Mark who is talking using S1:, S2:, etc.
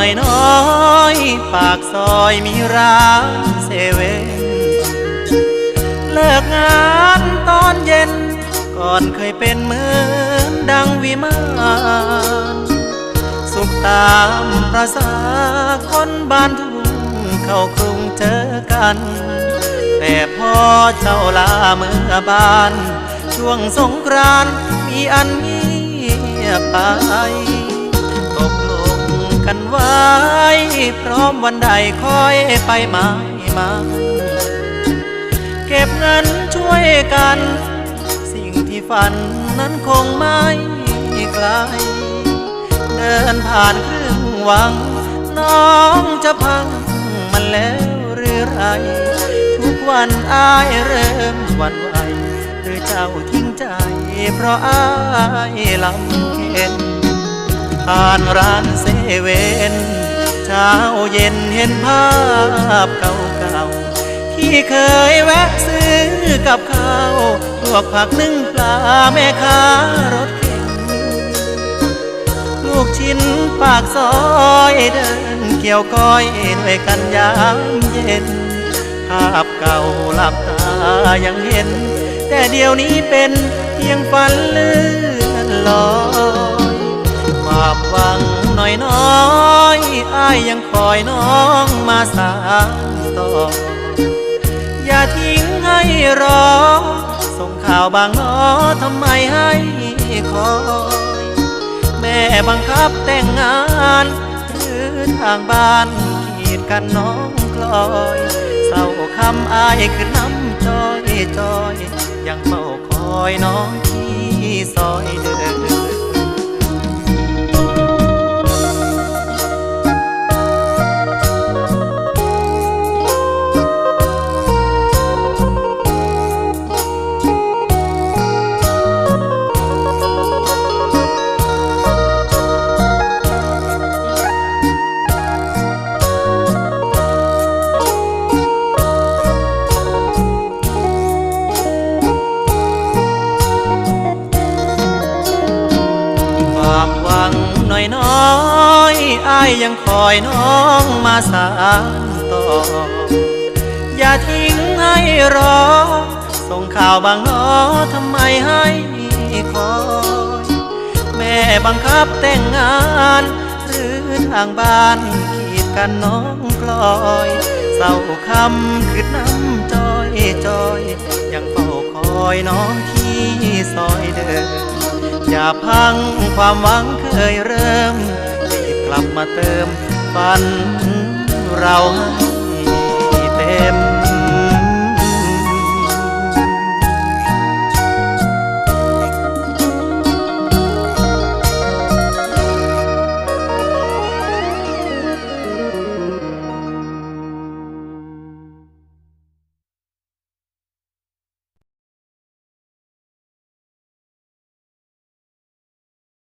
S1: น้อยน้อยปากซอยมีร้านเซเว่นเลิกงานตอนเย็น ก่อนเคยเป็นเหมือนดังวิมานสุขตามประสาคนบ้านทุ่งเข้ากรุงเจอกัน แต่พอเจ้าลาเมื่อบาน ช่วงสงกรานต์มีอันเงียบไป กันไว้ พร้อมวันใดค่อยไปหมายมันเก็บเงินช่วยกัน สิ่งที่ฝันนั้นคงไม่ไกล เดินผ่านครึ่งวัง น้องจะพังมันแล้วหรือไร ทุกวันอายเริ่มวันไหวหรือเจ้าทิ้งใจ เพราะอายลำเค็นผ่านร้านเซ เวนเช้าเย็นเห็นภาพเก่าๆ ที่เคยแวะซื้อกับข้าวลวกผักนึ่งปลาแม่ค้ารถเข็นลูกชิ้นปากซอยเดินเกี่ยวก้อยด้วยกันยามเย็น ภาพเก่าหลับตายังเห็น แต่เดี๋ยวนี้เป็นเพียงฝันเลื่อนลอยความหวัง น้อยน้อยอ้ายยังคอยน้องมาสานต่อ อย่าทิ้งให้รอ ส่งข่าวบางน้อทำไมให้คอย แม่บังคับแต่งงาน หรือทางบ้านขีดกันน้องกลอยเศร้าคำอายคือน้ำจอยจอย ยังเฝ้าคอยน้องที่ซอยเดิน อ้ายยังคอยน้องมาสานต่อ อย่าทิ้งให้รอ ส่งข่าวบางน้อทำไมให้คอย แม่บังคับแต่งงาน หรือทางบ้านขีดกันน้องกลอยเศร้าคำคือน้ำจอยจอย ยังเฝ้าคอยน้องที่ซอยเดิมอย่าพังความหวังเคยเริ่ม ลับมาเติมฝันเรา